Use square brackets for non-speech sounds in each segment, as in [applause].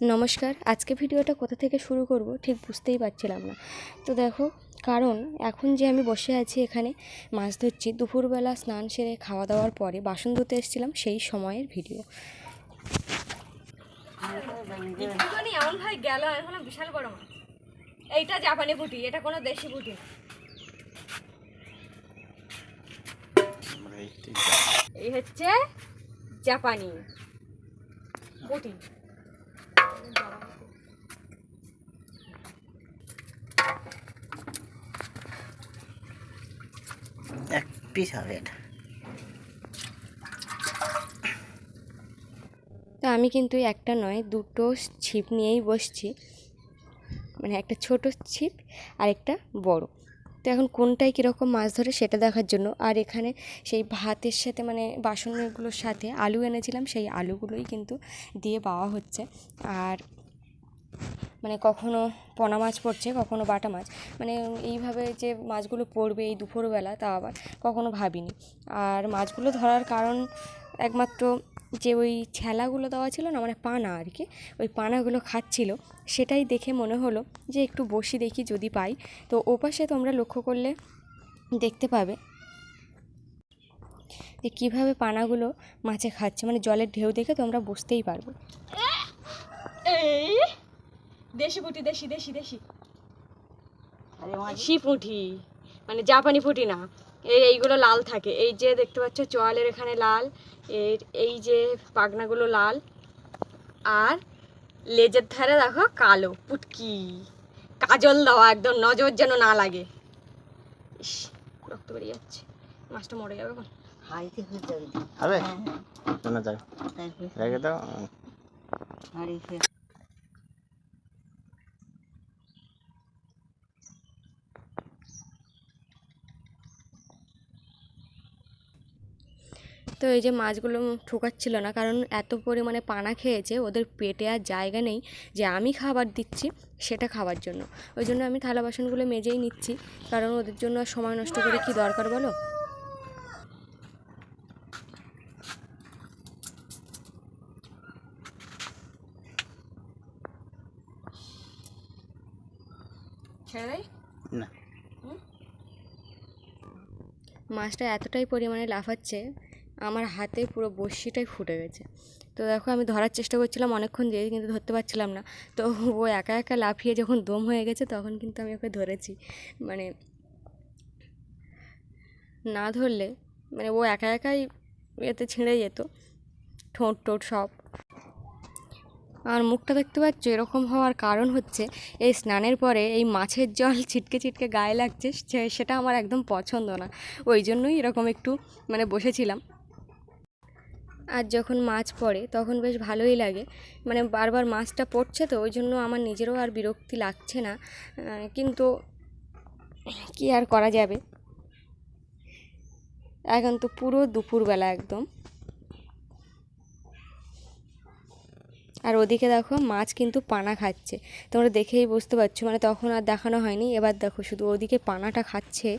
নমস্কার, আজকে ভিডিওটা কোথা থেকে শুরু করব ঠিক বুঝতেই পারছিলাম না। তো দেখো, কারণ এখন যে আমি বসে আছি এখানে, মাছ ধরছি, দুপুরবেলা স্নান সেরে খাওয়া দাওয়ার পরে বাসন ধুতে এসেছিলাম সেই সময়ের ভিডিও। এমন ভাই বিশাল এইটা জাপানি পুঁটি, এটা কোনো দেশি পুঁটি। এই হচ্ছে জাপানি পুঁটি এক পিস হবে এটা তো আমি কিন্তু একটা নয়, দুটো ছিপ নিয়েই বসছি। মানে একটা ছোট ছিপ আর একটা বড়। তো এখন কোনটায় কীরকম মাছ ধরে সেটা দেখার জন্য। আর এখানে সেই ভাতের সাথে মানে বাসনগুলোর সাথে আলু এনেছিলাম, সেই আলুগুলোই কিন্তু দিয়ে পাওয়া হচ্ছে। আর মানে কখনো পোনা মাছ পড়ছে, কখনো বাটা মাছ। মানে এইভাবে যে মাছগুলো পড়বে এই দুপুরবেলা, তা আবার কখনো ভাবিনি। আর মাছগুলো ধরার কারণ একমাত্র যে ওই ছেলাগুলো দেওয়া ছিল না মানে পানা আর কি, ওই পানাগুলো খাচ্ছিল, সেটাই দেখে মনে হলো যে একটু বসি দেখি যদি পাই। তো ওপাশে তোমরা লক্ষ্য করলে দেখতে পাবে যে কীভাবে পানাগুলো মাছে খাচ্ছে। মানে জলের ঢেউ দেখে তোমরা বুঝতেই পারবে। দেশি পুঁটি দেশি দেশি দেশি। আরে দেশি পুঁটি? মানে জাপানি পুঁটি না। এই এইগুলো লাল থাকে। এই যে দেখতে পাচ্ছ চোয়ালের এখানে লাল এর এই যে পাগনাগুলো লাল আর লেজের ধারে দেখো কালো পুটকি। কাজল দেওয়া একদম নজর যেন না লাগে। ইস রক্ত বেরিয়ে যাচ্ছে। মাছটা মরে যাবে এখন। হাড়িতে হয়ে যাবে হবে হ্যাঁ, হ্যাঁ, না যাবে রেখে দাও। তো এই যে মাছগুলো ঠোকাচ্ছিল না কারণ এত পরিমাণে পানা খেয়েছে ওদের পেটে আর জায়গা নেই যে আমি খাবার দিচ্ছি সেটা খাওয়ার জন্য। ওই জন্য আমি থালা বাসনগুলো মেজেই নিচ্ছি কারণ ওদের জন্য আর সময় নষ্ট করে কি দরকার বলো? না। মাছটা এতটাই পরিমাণে লাফাচ্ছে আমার হাতে পুরো বড়শিটাই ফুটে গেছে। তো দেখো আমি ধরার চেষ্টা করছিলাম, অনেকক্ষণ দিয়ে কিন্তু ধরতে পারছিলাম না। তো ও একা একা লাফিয়ে যখন দম হয়ে গেছে, তখন কিন্তু আমি ওকে ধরেছি। মানে না ধরলে মানে ও একা একাই এতে ছিঁড়ে যেত, ঠোঁট টোট সব। আর মুখটা দেখতে পাচ্ছ, এরকম হওয়ার কারণ হচ্ছে, এই স্নানের পরে এই মাছের জল [laughs] ছিটকে ছিটকে গায়ে লাগছে সেটা আমার একদম পছন্দ না। ওই জন্যই এরকম একটু মানে বসেছিলাম। আর যখন মাছ পড়ে, তখন বেশ ভালোই লাগে। মানে বারবার মাছটা পড়ছে তো, ওই জন্য আমার নিজেরও আর বিরক্তি লাগছে না। কিন্তু কি আর করা যাবে? এখন তো পুরো দুপুরবেলা একদম। আর ওদিকে দেখো, মাছ কিন্তু পানা খাচ্ছে। তোমরা দেখেই বুঝতে পারছ মানে তখন আর দেখানো হয়নি। এবার দেখো, শুধু ওদিকে পানাটা খাচ্ছে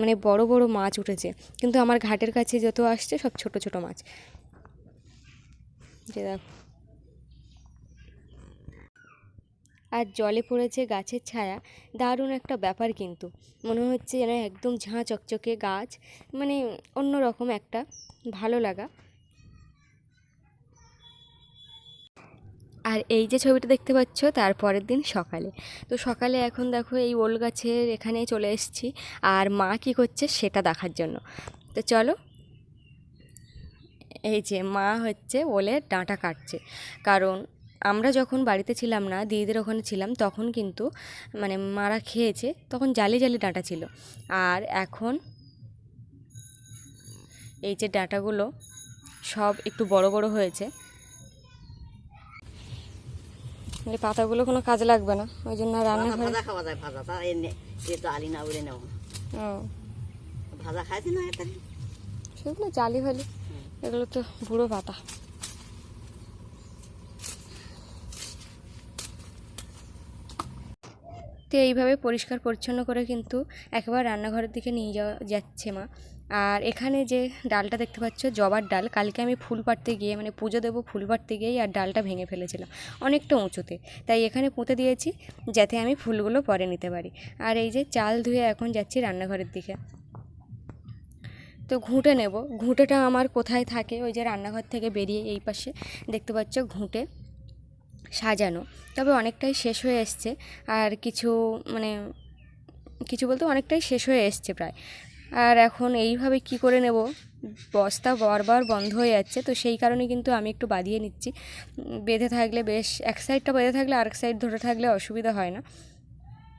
মানে বড় বড় মাছ উঠেছে। কিন্তু আমার ঘাটের কাছে যত আসছে, সব ছোট ছোট মাছ। যে দেখো। আর জলে পড়েছে গাছের ছায়া, দারুণ একটা ব্যাপার কিন্তু। মনে হচ্ছে যেন একদম ঝাঁ চকচকে গাছ মানে অন্যরকম একটা, ভালো লাগা। আর এই যে ছবিটা দেখতে পাচ্ছ, তার পরের দিন সকালে। তো সকালে এখন দেখো এই ওল গাছের এখানে চলে এসেছি, আর মা কী করছে সেটা দেখার জন্য। তো চলো এই যে মা হচ্ছে ওলের ডাঁটা কাটছে। কারণ আমরা যখন বাড়িতে ছিলাম না দিদিদের ওখানে ছিলাম তখন কিন্তু মানে মারা খেয়েছে তখন জালি জালি ডাঁটা ছিল। আর এখন এই যে ডাঁটাগুলো সব একটু বড় বড় হয়েছে। এই পাতাগুলো কোনো কাজে লাগবে না ওই জন্য রান্নাঘরে ভাজা খাওয়া যায় ভাজা তা এ তো আলি না ও। ভাজা খাইছি না এটা সেগুলো জালি হলে এগুলো তো বুড়ো পাতা। তো এইভাবে পরিষ্কার পরিচ্ছন্ন করে কিন্তু একবার রান্নাঘরের দিকে নিয়ে যাওয়া যাচ্ছে মা। আর এখানে যে ডালটা দেখতে পাচ্ছ, জবার ডাল, কালকে আমি ফুল পাড়তে গিয়ে মানে পুজো দেবো ফুল পাড়তে গিয়েই আর ডালটা ভেঙে ফেলেছিলাম। অনেকটা উঁচুতে। তাই এখানে পুঁতে দিয়েছি যাতে আমি ফুলগুলো পরে নিতে পারি। আর এই যে চাল ধুয়ে এখন যাচ্ছি রান্নাঘরের দিকে। তো ঘুঁটে নেব। ঘুঁটেটা আমার কোথায় থাকে? ওই যে রান্নাঘর থেকে বেরিয়ে এই পাশে দেখতে পাচ্ছ ঘুঁটে সাজানো। তবে অনেকটাই শেষ হয়ে এসছে। আর কিছু মানে কিছু বলতে অনেকটাই শেষ হয়ে এসছে প্রায়। আর এখন এইভাবে কি করে নেব? বস্তা বারবার বন্ধ হয়ে যাচ্ছে। তো সেই কারণে কিন্তু আমি একটু বাঁধিয়ে নিচ্ছি। বেঁধে থাকলে বেশ, এক সাইডটা বেঁধে থাকলে আরেক সাইড ধরে থাকলে অসুবিধা হয় না।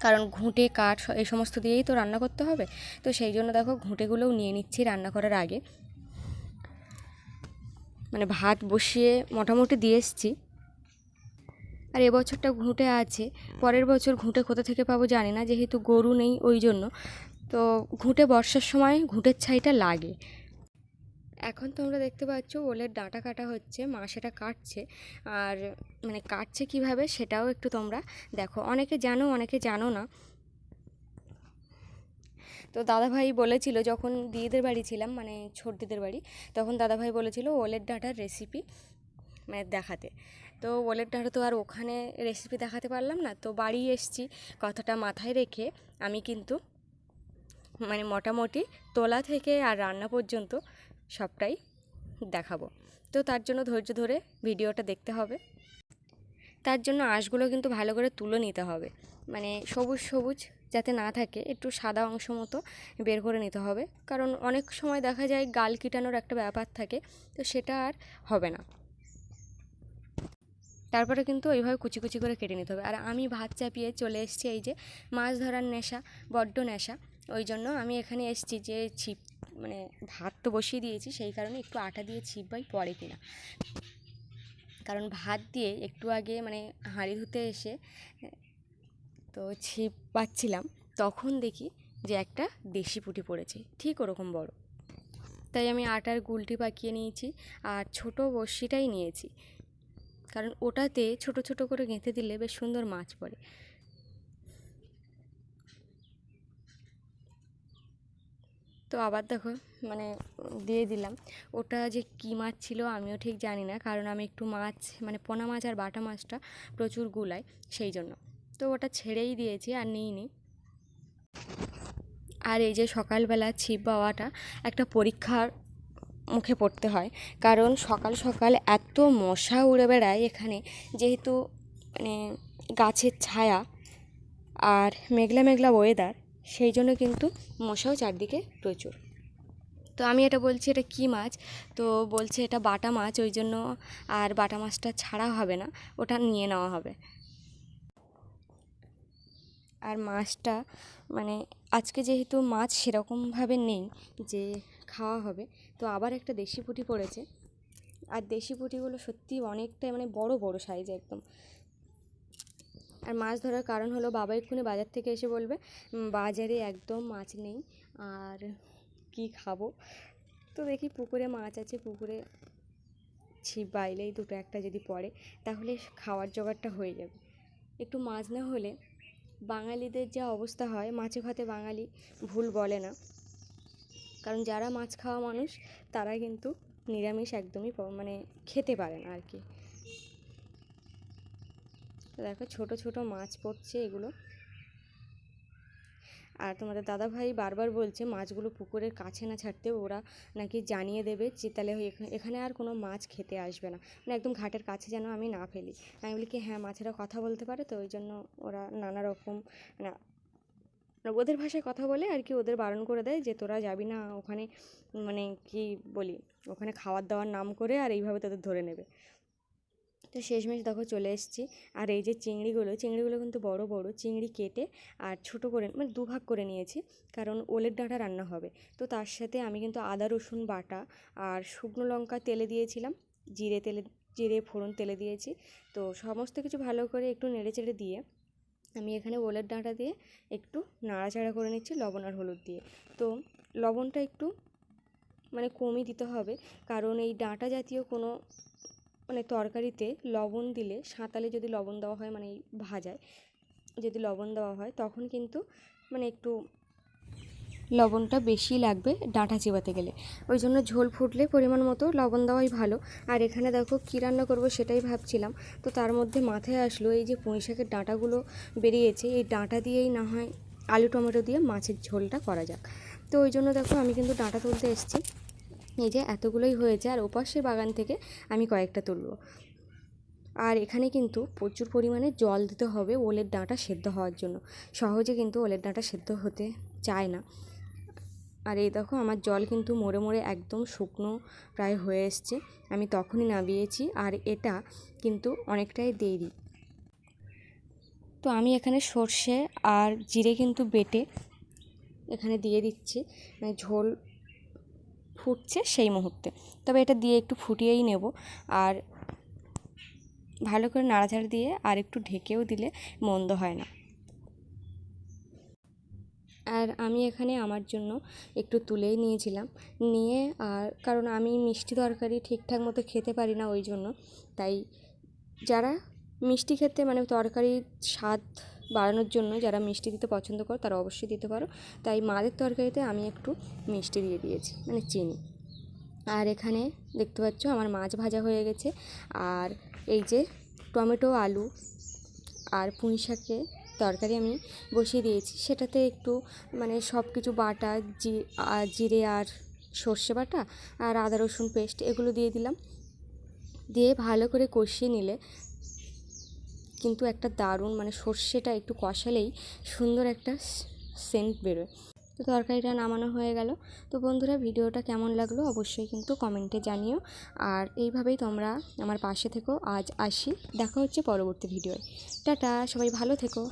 কারণ ঘুঁটে, কাঠ এই সমস্ত দিয়েই তো রান্না করতে হবে। তো সেই জন্য দেখো ঘুঁটেগুলোও নিয়ে নিচ্ছি রান্না করার আগে। মানে ভাত বসিয়ে মোটামুটি দিয়ে এসছি। আর এবছরটা ঘুঁটে আছে। পরের বছর ঘুঁটে কোথা থেকে পাবো জানি না, যেহেতু গরু নেই ওই জন্য। তো ঘুঁটে বর্ষার সময় ঘুঁটের ছাইটা লাগে। এখন তোমরা দেখতে পাচ্ছ ওলের ডাঁটা কাটা হচ্ছে, মা সেটা কাটছে। আর মানে কাটছে কীভাবে সেটাও একটু তোমরা দেখো। অনেকে জানো অনেকে জানো না। তো দাদাভাই বলেছিল, যখন দিদিদের বাড়ি ছিলাম মানে ছোট দিদিদের বাড়ি, তখন দাদাভাই বলেছিল ওলের ডাঁটার রেসিপি মানে দেখাতে। তো ওলের ডাঁটা তো আর ওখানে রেসিপি দেখাতে পারলাম না। তো বাড়ি এসছি, কথাটা মাথায় রেখে আমি কিন্তু মানে মোটামুটি তোলা থেকে আর রান্না পর্যন্ত সবটাই দেখাবো। তো তার জন্য ধৈর্য ধরে ভিডিওটা দেখতে হবে। তার জন্য আঁশগুলো কিন্তু ভালো করে তুলে নিতে হবে। মানে সবুজ সবুজ যাতে না থাকে, একটু সাদা অংশ মতো বের করে নিতে হবে। কারণ অনেক সময় দেখা যায় গাল কিটানোর একটা ব্যাপার থাকে, তো সেটা আর হবে না। তারপরে কিন্তু ওইভাবে কুচি কুচি করে কেটে নিতে হবে। আর আমি ভাত চাপিয়ে চলে এসেছি এই যে মাছ ধরার নেশা, বড্ড নেশা। ওই জন্য আমি এখানে এসেছি যে ছিপ মানে ভাত তো বসিয়ে দিয়েছি, সেই কারণে একটু আটা দিয়ে ছিপ বাই পড়ে কিনা। কারণ ভাত দিয়ে একটু আগে মানে হাঁড়ি ধুতে এসে, তো ছিপ পাচ্ছিলাম, তখন দেখি যে একটা দেশি পুঁটি পড়েছে, ঠিক ওরকম বড়। তাই আমি আটার গুলটি পাকিয়ে নিয়েছি আর ছোট বড়শিটাই নিয়েছি। কারণ ওটাতে ছোট ছোট করে গেঁথে দিলে বেশ সুন্দর মাছ পড়ে। তো আবার দেখো মানে দিয়ে দিলাম। ওটা যে কী মাছ ছিল আমিও ঠিক জানি না, কারণ আমি একটু মাছ মানে পোনা মাছ আর বাটা মাছটা প্রচুর গুলাই সেই জন্য। তো ওটা ছেড়েই দিয়েছি আর নিইনি। আর এই যে সকালবেলা ছিপ বাওয়াটা একটা পরীক্ষার মুখে পড়তে হয়, কারণ সকাল সকাল এত মশা উড়ে বেড়ায় এখানে, যেহেতু মানে গাছের ছায়া আর মেঘলা মেঘলা ওয়েদার সেই জন্য কিন্তু মশাও চারদিকে প্রচুর। তো আমি এটা বলছি, এটা কী মাছ? তো বলছে এটা বাটা মাছ, ওই জন্য আর বাটা মাছটা ছাড়া হবে না, ওটা নিয়ে নেওয়া হবে। আর মাছটা মানে আজকে যেহেতু মাছ সেরকমভাবে নেই যে খাওয়া হবে, তো আবার একটা দেশি পুঁটি পড়েছে। আর দেশি পুঁটিগুলো সত্যি অনেকটাই মানে বড় বড় সাইজ একদম। আর মাছ ধরার কারণ হলো বাবা এক্ষুনি বাজার থেকে এসে বলবে বাজারে একদম মাছ নেই, আর কি খাব? তো দেখি পুকুরে মাছ আছে, পুকুরে ছিপ বাইলেই দুটো একটা যদি পড়ে, তাহলে খাওয়ার জোগাড়টা হয়ে যাবে। একটু মাছ না হলে বাঙালিদের যা অবস্থা হয়, মাছে ভাতে বাঙালি ভুল বলে না। কারণ যারা মাছ খাওয়া মানুষ, তারা কিন্তু নিরামিষ একদমই মানে খেতে পারে না আর কি। দেখো ছোট ছোট মাছ পড়ছে এগুলো। আর তোমাদের দাদাভাই বারবার বলছে, মাছগুলো পুকুরের কাছে না ছাড়তে ওরা নাকি জানিয়ে দেবে যে তাহলে এখা- এখানে আর কোনো মাছ খেতে আসবে না। মানে একদম ঘাটের কাছে যেন আমি না ফেলি। আমি বলি কি হ্যাঁ মাছেরা কথা বলতে পারে তো ওই জন্য ওরা নানা রকম না, ওদের ভাষায় কথা বলে আর কি ওদের বারণ করে দেয় যে, তোরা যাবি না ওখানে মানে কি বলি, ওখানে খাওয়ার দাওয়ার নাম করে আর এইভাবে তোদের ধরে নেবে। তো শেষমেশ দেখো চলে এসেছি। আর এই যে চিংড়িগুলো চিংড়িগুলো কিন্তু বড় বড় চিংড়ি কেটে আর ছোট করে মানে দুভাগ করে নিয়েছি, কারণ ওলের ডাঁটা রান্না হবে। তো তার সাথে আমি কিন্তু আদা, রসুন বাটা আর শুকনো লঙ্কা তেলে দিয়েছিলাম, জিরে তেলে, জিরে ফোড়ন তেলে দিয়েছি। তো সমস্ত কিছু ভালো করে একটু নেড়ে চেড়ে দিয়ে আমি এখানে ওলের ডাঁটা দিয়ে একটু নাড়াচাড়া করে নিচ্ছি লবণ আর হলুদ দিয়ে। তো লবণটা একটু মানে কমই দিতে হবে, কারণ এই ডাঁটা জাতীয় কোনো মানে তরকারিতে লবণ দিলে, সাঁতালে যদি লবণ দেওয়া হয় মানে ভাজায়, যদি লবণ দেওয়া হয়, তখন কিন্তু মানে একটু লবণটা বেশি লাগবে ডাঁটা চিবাতে গেলে। ওই জন্য ঝোল ফুটলে পরিমাণ মতো লবণ দেওয়াই ভালো। আর এখানে দেখো কী রান্না করব সেটাই ভাবছিলাম। তো তার মধ্যে মাথায় আসলো এই যে পুঁই শাকের ডাঁটাগুলো বেরিয়েছে, এই ডাঁটা দিয়েই না হয় আলু টমেটো দিয়ে মাছের ঝোলটা করা যাক। তো ওই জন্য দেখো আমি কিন্তু ডাঁটা তুলতে এসেছি। এই যে এতগুলোই হয়েছে আর ওপাশের বাগান থেকে আমি কয়েকটা তুলবো। আর এখানে কিন্তু প্রচুর পরিমাণে জল দিতে হবে ওলের ডাঁটা সেদ্ধ হওয়ার জন্য। সহজে কিন্তু ওলের ডাঁটা সেদ্ধ হতে চায় না। আর এই দেখো আমার জল কিন্তু মোড়ে মোড়ে একদম শুকনো প্রায় হয়ে এসছে। আমি তখনই নামিয়েছি আর এটা কিন্তু অনেকটাই দেরি। তো আমি এখানে সর্ষে আর জিরে কিন্তু বেটে এখানে দিয়ে দিচ্ছি। মানে ঝোল ফুটছে সেই মুহূর্তে। তবে এটা দিয়ে একটু ফুটিয়েই নেব। আর ভালো করে নাড়াচাড়া দিয়ে আর একটু ঢেকেও দিলে মন্দ হয় না। আর আমি এখানে আমার জন্য একটু তুলেই নিয়েছিলাম। নিয়ে আর কারণ আমি মিষ্টি তরকারি ঠিকঠাক মতো খেতে পারি না ওই জন্য। তাই যারা মিষ্টি খেতে মানে তরকারির স্বাদ বাড়ানোর জন্য যারা মিষ্টি দিতে পছন্দ করো তারা অবশ্যই দিতে পারো। তাই মাদের তরকারিতে আমি একটু মিষ্টি দিয়ে দিয়েছি মানে চিনি। আর এখানে দেখতে পাচ্ছ আমার মাছ ভাজা হয়ে গেছে। আর এই যে টমেটো, আলু আর পুঁই শাকে তরকারি আমি বসিয়ে দিয়েছি। সেটাতে একটু মানে সব কিছু বাটা, জি জিরে আর সর্ষে বাটা আর আদা রসুন পেস্ট এগুলো দিয়ে দিলাম। দিয়ে ভালো করে কষিয়ে নিলে কিন্তু একটা দারুণ মানে সর্ষেটা একটু কষালেই সুন্দর একটা সেন্ট বেরোয়। তো তরকারিটা নামানো হয়ে গেল। তো বন্ধুরা, ভিডিওটা কেমন লাগল অবশ্যই কিন্তু কমেন্টে জানিও। আর এইভাবেই তোমরা আমার পাশে থেকো। আজ আসি। দেখা হচ্ছে পরবর্তী ভিডিওয়। টাটা, সবাই ভালো থেকো।